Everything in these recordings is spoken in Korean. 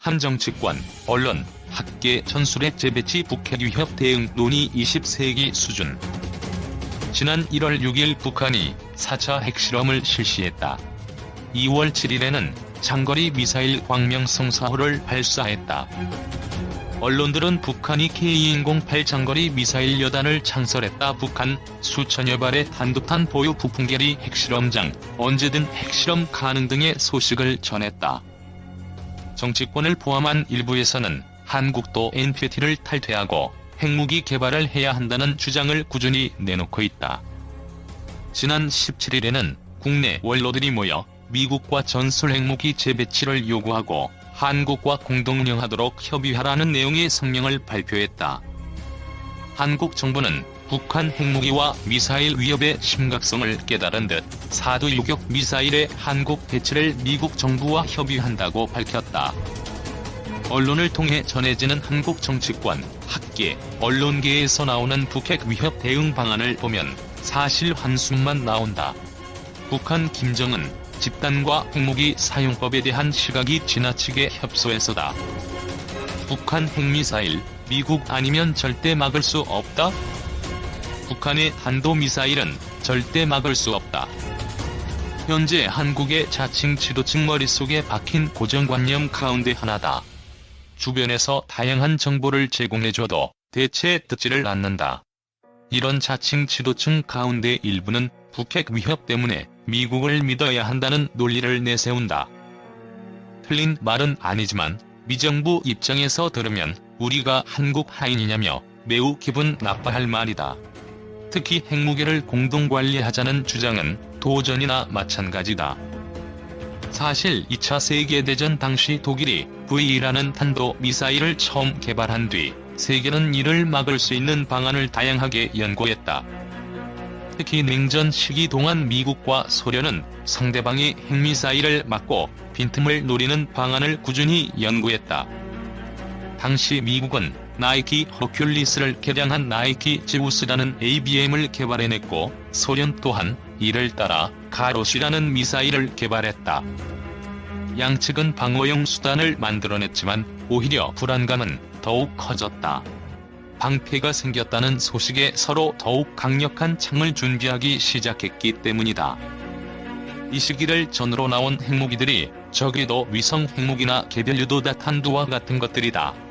한 정치권, 언론, 학계 전술핵 재배치 북핵 위협 대응 논의 20세기 수준. 지난 1월 6일 북한이 4차 핵실험을 실시했다. 2월 7일에는 장거리 미사일 광명성 4호를 발사했다. 언론들은 북한이 K-108 장거리 미사일 여단을 창설했다. 북한 수천여 발의 단독탄 보유 부풍계리 핵실험장, 언제든 핵실험 가능 등의 소식을 전했다. 정치권을 포함한 일부에서는 한국도 NPT를 탈퇴하고 핵무기 개발을 해야 한다는 주장을 꾸준히 내놓고 있다. 지난 17일에는 국내 원로들이 모여 미국과 전술 핵무기 재배치를 요구하고 한국과 공동 운영하도록 협의하라는 내용의 성명을 발표했다. 한국 정부는 북한 핵무기와 미사일 위협의 심각성을 깨달은 듯 사드 유격 미사일의 한국 배치를 미국 정부와 협의한다고 밝혔다. 언론을 통해 전해지는 한국 정치권, 학계, 언론계에서 나오는 북핵 위협 대응 방안을 보면 사실 한숨만 나온다. 북한 김정은 집단과 핵무기 사용법에 대한 시각이 지나치게 협소해서다. 북한 핵미사일, 미국 아니면 절대 막을 수 없다? 북한의 탄도미사일은 절대 막을 수 없다. 현재 한국의 자칭 지도층 머릿속에 박힌 고정관념 가운데 하나다. 주변에서 다양한 정보를 제공해줘도 대체 듣지를 않는다. 이런 자칭 지도층 가운데 일부는 북핵 위협 때문에 미국을 믿어야 한다는 논리를 내세운다. 틀린 말은 아니지만 미정부 입장에서 들으면 우리가 한국 하인이냐며 매우 기분 나빠할 말이다. 특히 핵무기를 공동 관리하자는 주장은 도전이나 마찬가지다. 사실 2차 세계대전 당시 독일이 V2라는 탄도 미사일을 처음 개발한 뒤 세계는 이를 막을 수 있는 방안을 다양하게 연구했다. 특히 냉전 시기 동안 미국과 소련은 상대방의 핵미사일을 막고 빈틈을 노리는 방안을 꾸준히 연구했다. 당시 미국은 나이키 허큘리스를 개량한 나이키 지우스라는 ABM을 개발해냈고 소련 또한 이를 따라 가로시라는 미사일을 개발했다. 양측은 방어용 수단을 만들어냈지만 오히려 불안감은 더욱 커졌다. 방패가 생겼다는 소식에 서로 더욱 강력한 창을 준비하기 시작했기 때문이다. 이 시기를 전으로 나온 핵무기들이 적에도 위성 핵무기나 개별 유도다 탄두와 같은 것들이다.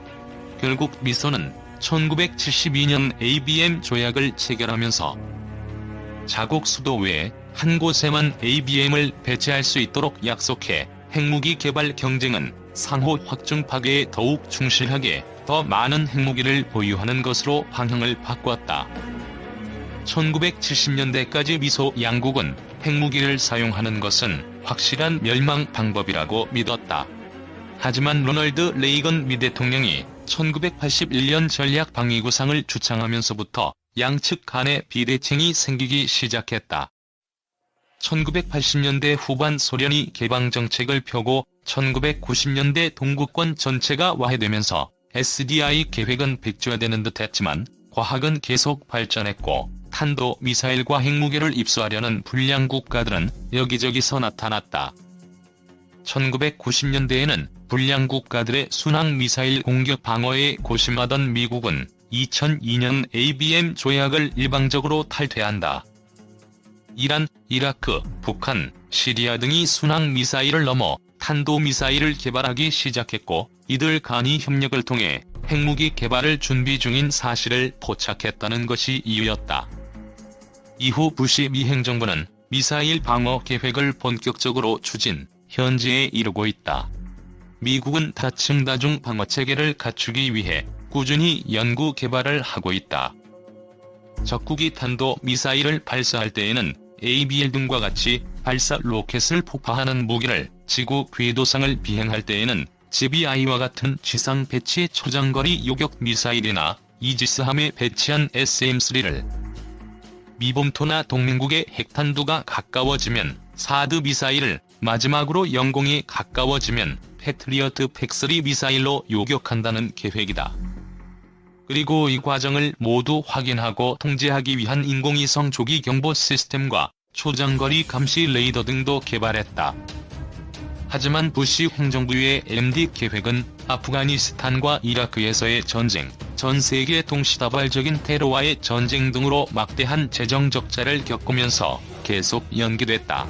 결국 미소는 1972년 ABM 조약을 체결하면서 자국 수도 외에 한 곳에만 ABM을 배치할 수 있도록 약속해 핵무기 개발 경쟁은 상호 확증 파괴에 더욱 충실하게 더 많은 핵무기를 보유하는 것으로 방향을 바꿨다. 1970년대까지 미소 양국은 핵무기를 사용하는 것은 확실한 멸망 방법이라고 믿었다. 하지만 로널드 레이건 미 대통령이 1981년 전략 방위구상을 주창하면서부터 양측 간의 비대칭이 생기기 시작했다. 1980년대 후반 소련이 개방정책을 펴고 1990년대 동구권 전체가 와해되면서 SDI 계획은 백지화되는 듯 했지만 과학은 계속 발전했고 탄도 미사일과 핵무기를 입수하려는 불량 국가들은 여기저기서 나타났다. 1990년대에는 불량 국가들의 순항 미사일 공격 방어에 고심하던 미국은 2002년 ABM 조약을 일방적으로 탈퇴한다. 이란, 이라크, 북한, 시리아 등이 순항 미사일을 넘어 탄도 미사일을 개발하기 시작했고 이들 간이 협력을 통해 핵무기 개발을 준비 중인 사실을 포착했다는 것이 이유였다. 이후 부시 미 행정부는 미사일 방어 계획을 본격적으로 추진, 현재에 이르고 있다. 미국은 다층 다중 방어 체계를 갖추기 위해 꾸준히 연구 개발을 하고 있다. 적국이 탄도 미사일을 발사할 때에는 ABL 등과 같이 발사 로켓을 폭파하는 무기를 지구 궤도상을 비행할 때에는 GBI와 같은 지상 배치 초장거리 요격 미사일이나 이지스함에 배치한 SM-3를 미범토나 동맹국의 핵탄두가 가까워지면 사드 미사일을 마지막으로 영공이 가까워지면 패트리어트 팩3 미사일로 요격한다는 계획이다. 그리고 이 과정을 모두 확인하고 통제하기 위한 인공위성 조기 경보 시스템과 초장거리 감시 레이더 등도 개발했다. 하지만 부시 행정부의 MD 계획은 아프가니스탄과 이라크에서의 전쟁, 전 세계 동시다발적인 테러와의 전쟁 등으로 막대한 재정 적자를 겪으면서 계속 연기됐다.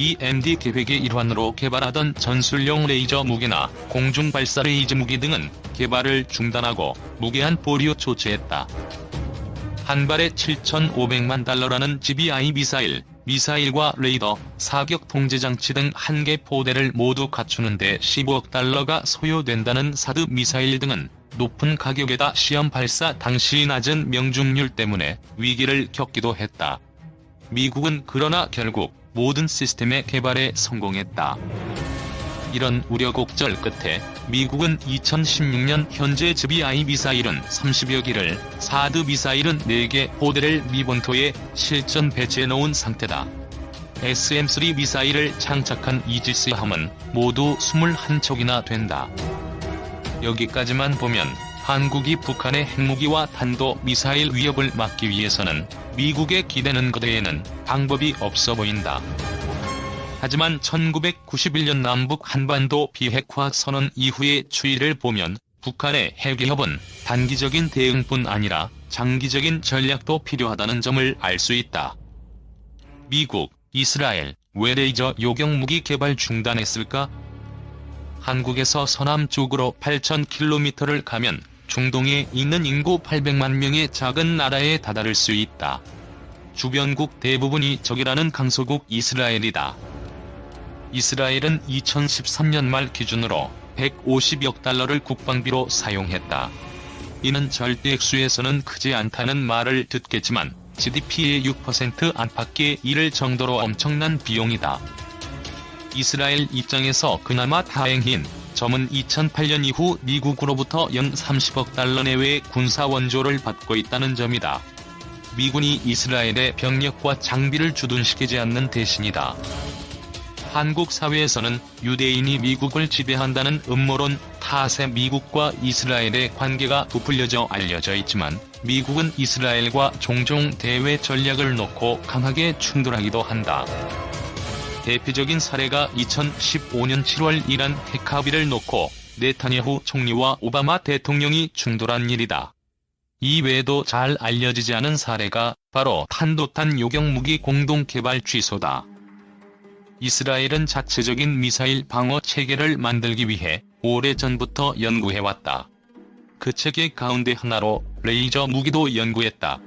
이 MD 계획의 일환으로 개발하던 전술용 레이저 무기나 공중 발사 레이저 무기 등은 개발을 중단하고 무게한 보류 조치했다. 한 발에 7,500만 달러라는 GBI 미사일, 미사일과 레이더, 사격 통제 장치 등 한 개 포대를 모두 갖추는데 15억 달러가 소요된다는 사드 미사일 등은 높은 가격에다 시험 발사 당시 낮은 명중률 때문에 위기를 겪기도 했다. 미국은 그러나 결국 모든 시스템의 개발에 성공했다. 이런 우려곡절 끝에 미국은 2016년 현재 GBI 미사일은 30여 기를, 사드 미사일은 4개 포대를 미본토에 실전 배치해 놓은 상태다. SM-3 미사일을 장착한 이지스함은 모두 21척이나 된다. 여기까지만 보면 한국이 북한의 핵무기와 탄도 미사일 위협을 막기 위해서는 미국의 기대는 거대에는 방법이 없어 보인다. 하지만 1991년 남북 한반도 비핵화 선언 이후의 추이를 보면 북한의 핵위협은 단기적인 대응뿐 아니라 장기적인 전략도 필요하다는 점을 알 수 있다. 미국, 이스라엘, 왜 레이저 요격 무기 개발 중단했을까? 한국에서 서남 쪽으로 8,000km를 가면 중동에 있는 인구 800만 명의 작은 나라에 다다를 수 있다. 주변국 대부분이 적이라는 강소국 이스라엘이다. 이스라엘은 2013년 말 기준으로 150억 달러를 국방비로 사용했다. 이는 절대 액수에서는 크지 않다는 말을 듣겠지만 GDP의 6% 안팎에 이를 정도로 엄청난 비용이다. 이스라엘 입장에서 그나마 다행인 점은 2008년 이후 미국으로부터 연 30억 달러 내외의 군사 원조를 받고 있다는 점이다. 미군이 이스라엘의 병력과 장비를 주둔시키지 않는 대신이다. 한국 사회에서는 유대인이 미국을 지배한다는 음모론 탓에 미국과 이스라엘의 관계가 부풀려져 알려져 있지만 미국은 이스라엘과 종종 대외 전략을 놓고 강하게 충돌하기도 한다. 대표적인 사례가 2015년 7월 이란 핵 합의를 놓고 네타냐후 총리와 오바마 대통령이 충돌한 일이다. 이외에도 잘 알려지지 않은 사례가 바로 탄도탄 요격무기 공동 개발 취소다. 이스라엘은 자체적인 미사일 방어 체계를 만들기 위해 오래전부터 연구해왔다. 그 체계 가운데 하나로 레이저 무기도 연구했다.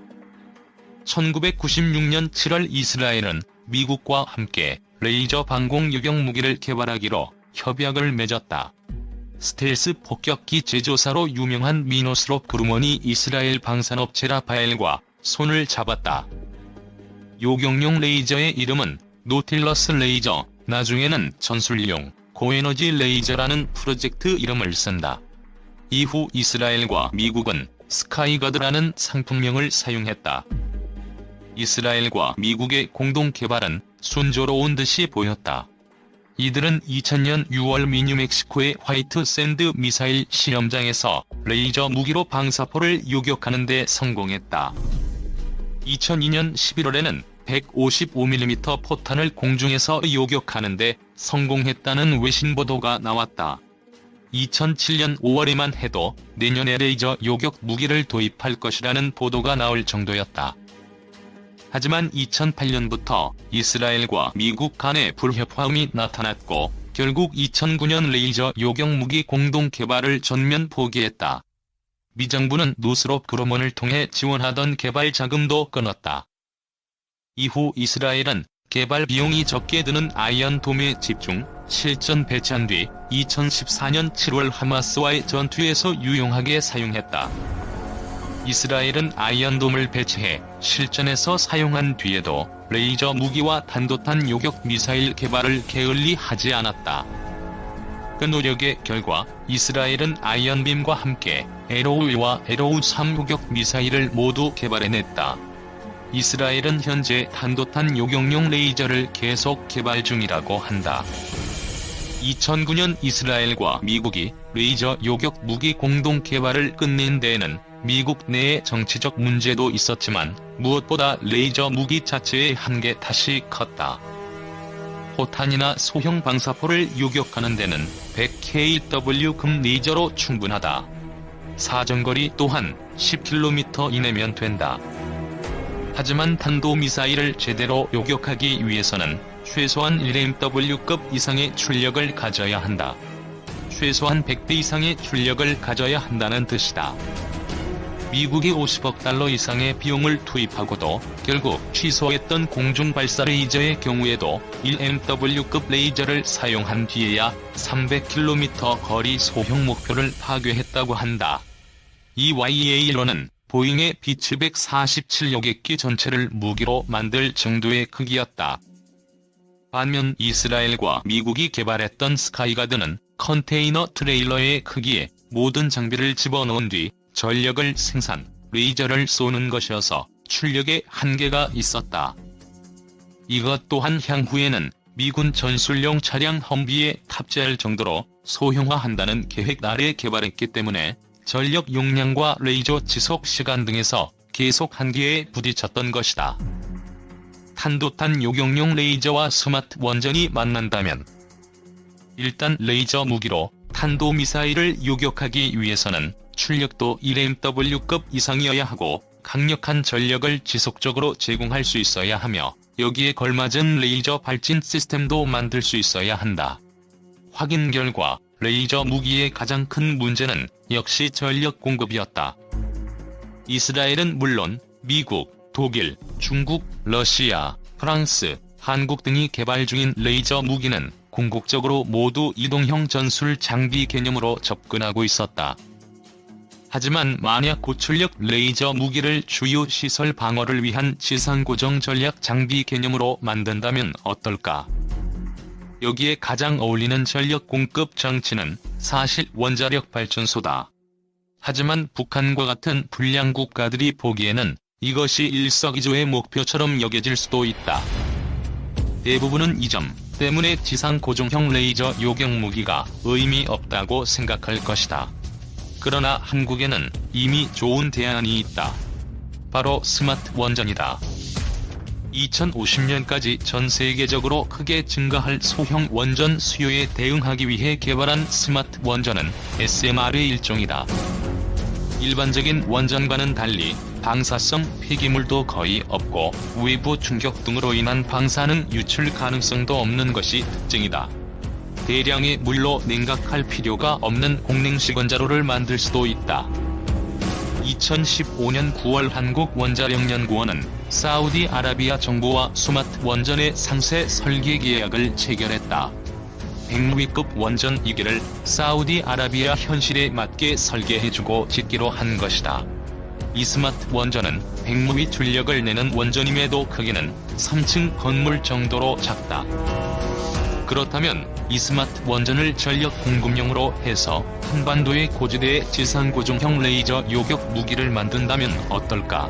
1996년 7월 이스라엘은 미국과 함께 레이저 방공 요격 무기를 개발하기로 협약을 맺었다. 스텔스 폭격기 제조사로 유명한 미노스롭 그루먼이 이스라엘 방산업체 라파엘과 손을 잡았다. 요격용 레이저의 이름은 노틸러스 레이저, 나중에는 전술용 고에너지 레이저라는 프로젝트 이름을 쓴다. 이후 이스라엘과 미국은 스카이가드라는 상품명을 사용했다. 이스라엘과 미국의 공동 개발은 순조로운 듯이 보였다. 이들은 2000년 6월 미뉴멕시코의 화이트 샌드 미사일 시험장에서 레이저 무기로 방사포를 요격하는 데 성공했다. 2002년 11월에는 155mm 포탄을 공중에서 요격하는데 성공했다는 외신 보도가 나왔다. 2007년 5월에만 해도 내년에 레이저 요격 무기를 도입할 것이라는 보도가 나올 정도였다. 하지만 2008년부터 이스라엘과 미국 간의 불협화음이 나타났고 결국 2009년 레이저 요격 무기 공동 개발을 전면 포기했다. 미 정부는 노스롭 그로먼을 통해 지원하던 개발 자금도 끊었다. 이후 이스라엘은 개발 비용이 적게 드는 아이언돔에 집중, 실전 배치한 뒤 2014년 7월 하마스와의 전투에서 유용하게 사용했다. 이스라엘은 아이언돔을 배치해 실전에서 사용한 뒤에도 레이저 무기와 단도탄 요격 미사일 개발을 게을리 하지 않았다. 그 노력의 결과 이스라엘은 아이언빔과 함께 에로우와 에로우3 요격 미사일을 모두 개발해냈다. 이스라엘은 현재 단도탄 요격용 레이저를 계속 개발 중이라고 한다. 2009년 이스라엘과 미국이 레이저 요격 무기 공동 개발을 끝낸 데에는 미국 내의 정치적 문제도 있었지만 무엇보다 레이저 무기 자체의 한계 탓이 컸다. 포탄이나 소형 방사포를 요격하는 데는 100kW 금 레이저로 충분하다. 사정거리 또한 10km 이내면 된다. 하지만 탄도미사일을 제대로 요격하기 위해서는 최소한 1MW급 이상의 출력을 가져야 한다. 최소한 100배 이상의 출력을 가져야 한다는 뜻이다. 미국이 50억 달러 이상의 비용을 투입하고도 결국 취소했던 공중 발사 레이저의 경우에도 1MW급 레이저를 사용한 뒤에야 300km 거리 소형 목표를 파괴했다고 한다. 이 YAL로는 보잉의 비츠 147 여객기 전체를 무기로 만들 정도의 크기였다. 반면 이스라엘과 미국이 개발했던 스카이가드는 컨테이너 트레일러의 크기에 모든 장비를 집어넣은 뒤 전력을 생산, 레이저를 쏘는 것이어서 출력에 한계가 있었다. 이것 또한 향후에는 미군 전술용 차량 험비에 탑재할 정도로 소형화한다는 계획 아래 개발했기 때문에 전력 용량과 레이저 지속 시간 등에서 계속 한계에 부딪혔던 것이다. 탄도탄 요격용 레이저와 스마트 원전이 만난다면 일단 레이저 무기로 탄도미사일을 요격하기 위해서는 출력도 1MW급 이상이어야 하고 강력한 전력을 지속적으로 제공할 수 있어야 하며 여기에 걸맞은 레이저 발진 시스템도 만들 수 있어야 한다. 확인 결과 레이저 무기의 가장 큰 문제는 역시 전력 공급이었다. 이스라엘은 물론 미국, 독일, 중국, 러시아, 프랑스, 한국 등이 개발 중인 레이저 무기는 궁극적으로 모두 이동형 전술 장비 개념으로 접근하고 있었다. 하지만 만약 고출력 레이저 무기를 주요 시설 방어를 위한 지상 고정 전략 장비 개념으로 만든다면 어떨까? 여기에 가장 어울리는 전력 공급 장치는 사실 원자력 발전소다. 하지만 북한과 같은 불량 국가들이 보기에는 이것이 일석이조의 목표처럼 여겨질 수도 있다. 대부분은 이 점 때문에 지상 고정형 레이저 요격 무기가 의미 없다고 생각할 것이다. 그러나 한국에는 이미 좋은 대안이 있다. 바로 스마트 원전이다. 2050년까지 전 세계적으로 크게 증가할 소형 원전 수요에 대응하기 위해 개발한 스마트 원전은 SMR의 일종이다. 일반적인 원전과는 달리 방사성 폐기물도 거의 없고 외부 충격 등으로 인한 방사능 유출 가능성도 없는 것이 특징이다. 대량의 물로 냉각할 필요가 없는 공냉식 원자로를 만들 수도 있다. 2015년 9월 한국 원자력연구원은 사우디아라비아 정부와 스마트 원전의 상세 설계 계약을 체결했다. 100위급 원전 2개를 사우디아라비아 현실에 맞게 설계해주고 짓기로 한 것이다. 이 스마트 원전은 100무위 출력을 내는 원전임에도 크기는 3층 건물 정도로 작다. 그렇다면 이 스마트 원전을 전력 공급용으로 해서 한반도의 고지대에 지상 고정형 레이저 요격 무기를 만든다면 어떨까?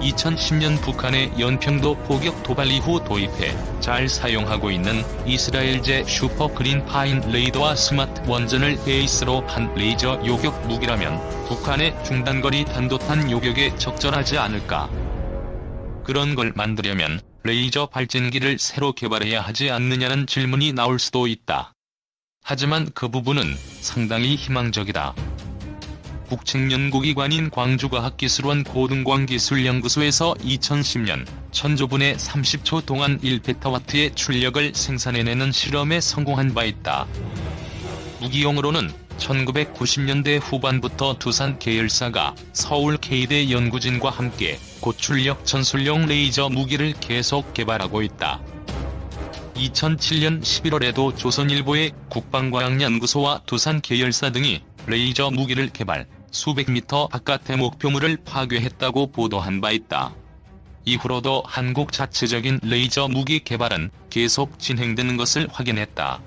2010년 북한의 연평도 포격 도발 이후 도입해 잘 사용하고 있는 이스라엘제 슈퍼 그린 파인 레이더와 스마트 원전을 베이스로 한 레이저 요격 무기라면 북한의 중단거리 단도탄 요격에 적절하지 않을까? 그런 걸 만들려면 레이저 발진기를 새로 개발해야 하지 않느냐는 질문이 나올 수도 있다. 하지만 그 부분은 상당히 희망적이다. 국책연구기관인 광주과학기술원 고등광기술연구소에서 2010년 천조분의 30초 동안 1페타와트의 출력을 생산해내는 실험에 성공한 바 있다. 무기용으로는 1990년대 후반부터 두산 계열사가 서울 K대 연구진과 함께 고출력 전술용 레이저 무기를 계속 개발하고 있다. 2007년 11월에도 조선일보의 국방과학연구소와 두산 계열사 등이 레이저 무기를 개발, 수백 미터 바깥의 목표물을 파괴했다고 보도한 바 있다. 이후로도 한국 자체적인 레이저 무기 개발은 계속 진행되는 것을 확인했다.